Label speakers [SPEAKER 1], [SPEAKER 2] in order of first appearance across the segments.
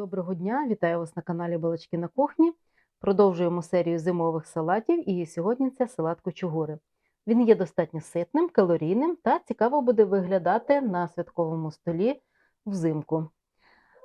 [SPEAKER 1] Доброго дня! Вітаю вас на каналі Балачки на кухні. Продовжуємо серію зимових салатів, і сьогодні це салат кочугури. Він є достатньо ситним, калорійним та цікаво буде виглядати на святковому столі взимку.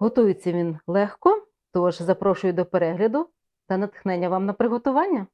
[SPEAKER 1] Готується він легко, тож запрошую до перегляду та натхнення вам на приготування.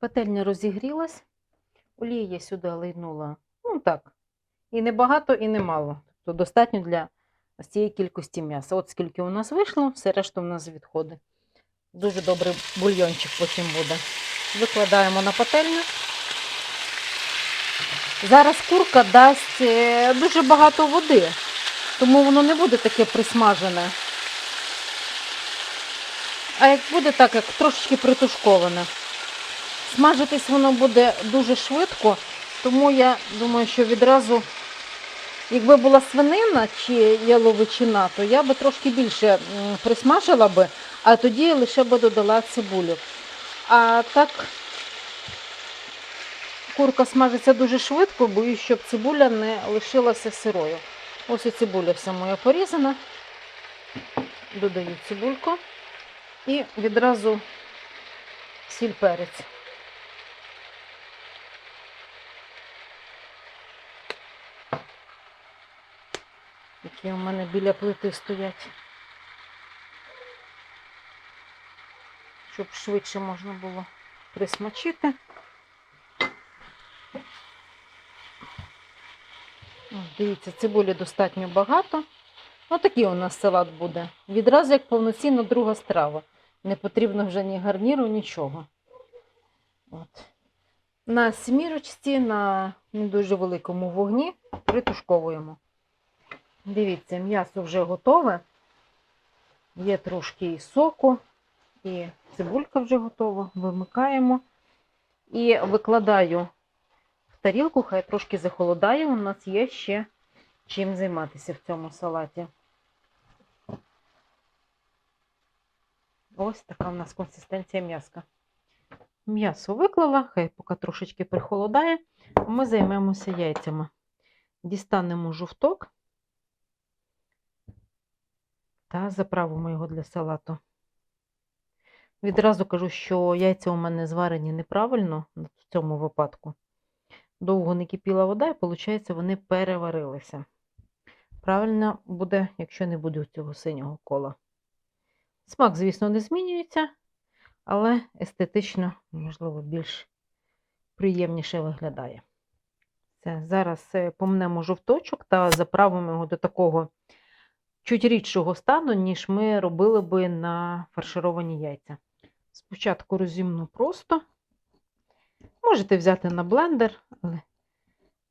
[SPEAKER 1] Пательня розігрілась, олії я сюди лийнула, ну так, і не багато, і не мало. Тобто достатньо для цієї кількості м'яса. От скільки у нас вийшло, все решта у нас відходить. Дуже добрий бульйончик потім буде. Викладаємо на пательню. Зараз курка дасть е, дуже багато води, тому воно не буде таке присмажене. А як буде так, як трошечки притушковане. Смажитись воно буде дуже швидко, тому я думаю, що відразу, якби була свинина чи яловичина, то я би трошки більше присмажила би, а тоді лише би додала цибулю. А так курка смажиться дуже швидко, боюсь, щоб цибуля не лишилася сирою. Ось і цибуля вся моя порізана. Додаю цибульку і відразу сіль перець. Які у мене біля плити стоять. Щоб швидше можна було присмачити. Дивіться, цибулі достатньо багато. Отакий у нас салат буде. Відразу як повноцінна друга страва. Не потрібно вже ні гарніру, нічого. От. На смірочці, на не дуже великому вогні притушковуємо. Дивіться, м'ясо вже готове. Є трошки і соку, і цибулька вже готова. Вимикаємо. І викладаю в тарілку, хай трошки захолодає. У нас є ще чим займатися в цьому салаті. Ось така в нас консистенція м'яска. М'ясо виклала, хай поки трошечки прихолодає, ми займемося яйцями. Дістанемо жовток та заправимо його для салату. Відразу кажу, що яйця у мене зварені неправильно в цьому випадку. Довго не кипіла вода, і, виходить, вони переварилися. Правильно буде, якщо не буде цього синього кола. Смак, звісно, не змінюється, але естетично, можливо, більш приємніше виглядає. Це, Зараз е, помнемо жовточок та заправимо його до такого чуть рідшого стану, ніж ми робили би на фаршировані яйця. Спочатку розімну просто. Можете взяти на блендер, але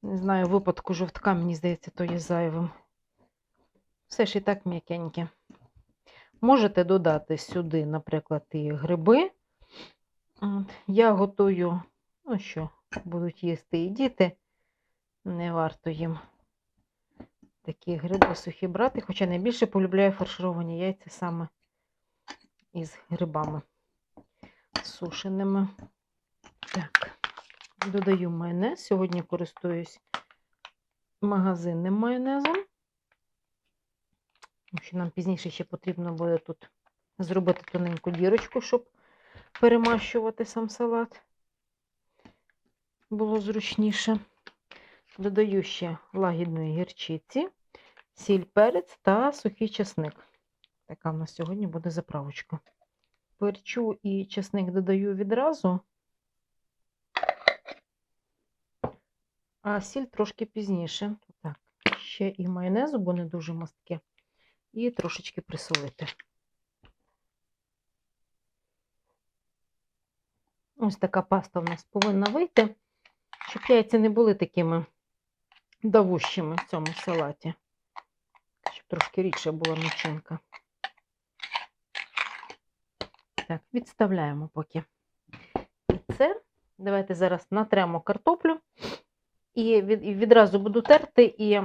[SPEAKER 1] не знаю, в випадку жовтка, мені здається, то є зайвим. Все ж і так м'якеньке. Можете додати сюди, наприклад, і гриби. Я готую, ну що, будуть їсти і діти, не варто їм такі гриби сухі брати, хоча найбільше полюбляю фаршировані яйця саме із грибами сушеними. Так, додаю майонез. Сьогодні користуюсь магазинним майонезом. Що нам пізніше ще потрібно буде тут зробити тоненьку дірочку, щоб перемащувати сам салат. Було зручніше. Додаю ще лагідної гірчиці, сіль перець та сухий чесник. Така в нас сьогодні буде заправочка. Перчу і чесник додаю відразу, а сіль трошки пізніше. Так, ще і майонезу, бо не дуже мастке, і трошечки присолити. Ось така паста в нас повинна вийти, щоб яйця не були такими давущими в цьому салаті. Щоб трошки рідше була начинка. Так, відставляємо поки. І це. Давайте зараз натремо картоплю. І відразу буду терти і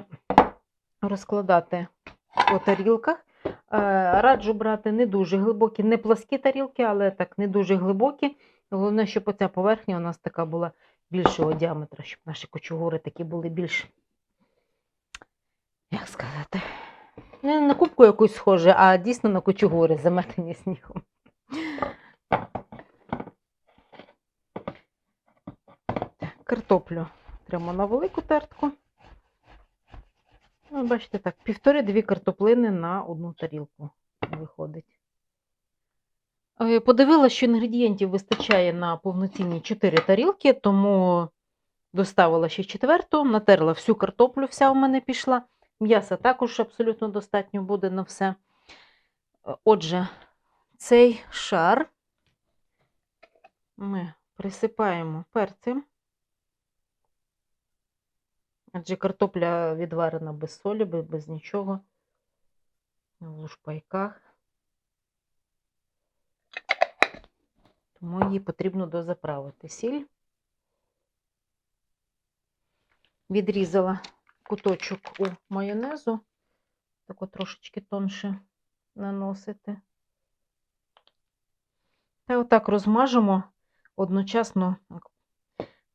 [SPEAKER 1] розкладати по тарілках. Е, Раджу брати не дуже глибокі, не пласкі тарілки, але так не дуже глибокі. Головне, щоб оця поверхня у нас така була більшого діаметра, щоб наші кочугури такі були більш, як сказати, не на кубку якусь схоже, а дійсно на кочугури, заметені снігом. Картоплю тремо на велику тертку. Ну, бачите, так, півтори-дві картоплини на одну тарілку виходить. Е, Подивилася, що інгредієнтів вистачає на повноцінні 4 тарілки, тому доставила ще четверту, натерла всю картоплю, вся у мене пішла. М'яса також абсолютно достатньо буде на все. Е, Отже, цей шар ми присипаємо перцем. Адже картопля відварена без солі, без, нічого. В лушпайках. Тому її потрібно дозаправити. Сіль. Відрізала куточок у майонезу. Так от трошечки тонше наносити. Та отак розмажемо одночасно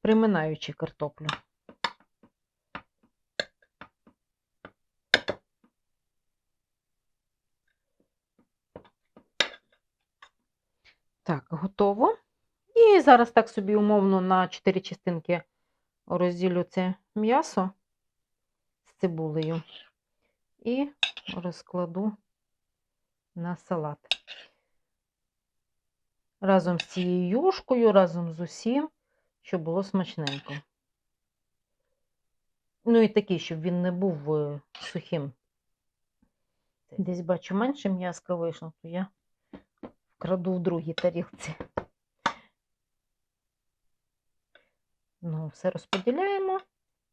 [SPEAKER 1] приминаючи картоплю. Так, готово. І зараз так собі умовно на 4 частинки розділю це м'ясо цибулею і розкладу на салат. Разом з цією юшкою, разом з усім, щоб було смачненько. Ну і такий, щоб він не був е, сухим. Десь бачу менше м'яска вийшло, то я вкраду в другій тарілці. Ну, все розподіляємо,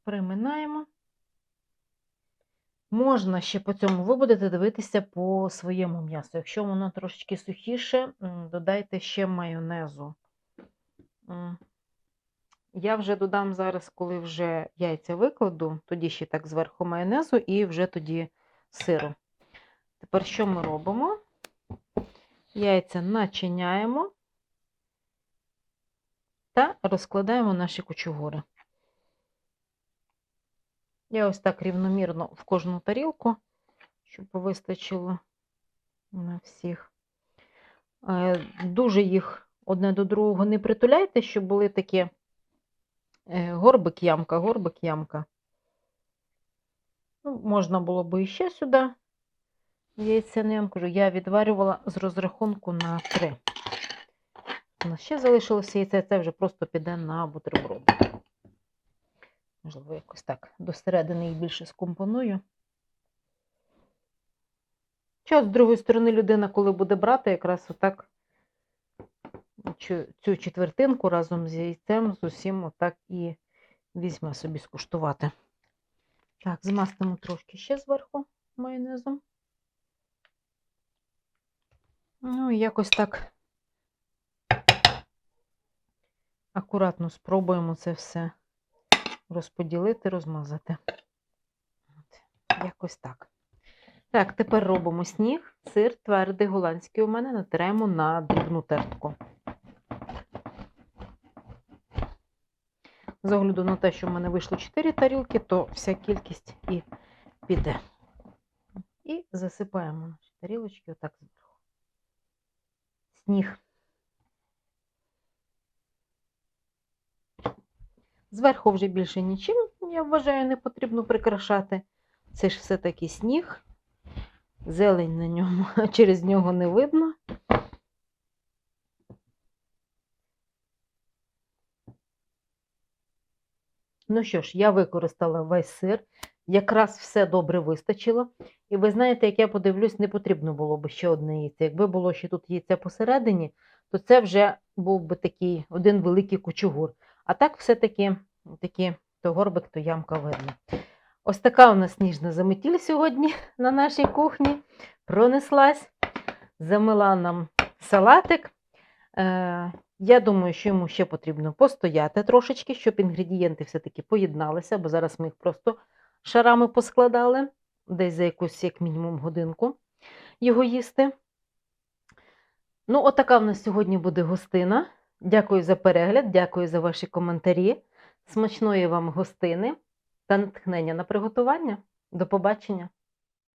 [SPEAKER 1] приминаємо. Можна ще по цьому ви будете дивитися по своєму м'ясу. Якщо воно трошечки сухіше, додайте ще майонезу. Я вже додам зараз, коли вже яйця викладу, тоді ще так зверху майонезу і вже тоді сиру. Тепер що ми робимо? Яйця начиняємо та розкладаємо наші кучугури. Я ось так рівномірно в кожну тарілку, щоб вистачило на всіх. Е, Дуже їх одне до другого не притуляйте, щоб були такі е, горбик-ямка, горбик-ямка. Ну, можна було би іще сюди яйцяним. Кажу, я відварювала з розрахунку на 3. У нас ще залишилося яйце, це вже просто піде на бутерброд. Можливо, якось так до середини їх більше скомпоную. Що, з другої сторони, людина, коли буде брати, якраз отак цю, четвертинку разом з яйцем, з усім отак і візьме собі скуштувати. Так, змастимо трошки ще зверху майонезом. Ну, і якось так акуратно спробуємо це все розподілити, розмазати. От, якось так. Так, тепер робимо сніг, сир твердий голландський у мене натремо на дрібну тертку. З огляду на те, що в мене вийшло 4 тарілки, то вся кількість і піде. І засипаємо наші тарілочки отак зверху. Сніг. Зверху вже більше нічим, я вважаю, не потрібно прикрашати. Це ж все-таки сніг. Зелень на ньому, через нього не видно. Ну що ж, я використала весь сир, якраз все добре вистачило. І ви знаєте, як я подивлюсь, не потрібно було б ще одне яйце. Якби було ще тут яйце посередині, то це вже був би такий один великий кучугур. А так все-таки такі, то горбик, то ямка видно. Ось така у нас сніжна заметіль сьогодні на нашій кухні. Пронеслась, замила нам салатик. Е, я думаю, що йому ще потрібно постояти трошечки, щоб інгредієнти все-таки поєдналися, бо зараз ми їх просто шарами поскладали, десь за якусь, як мінімум, годинку його їсти. Ну, отака в нас сьогодні буде гостина. Дякую за перегляд, дякую за ваші коментарі. Смачної вам гостини та натхнення на приготування. До побачення!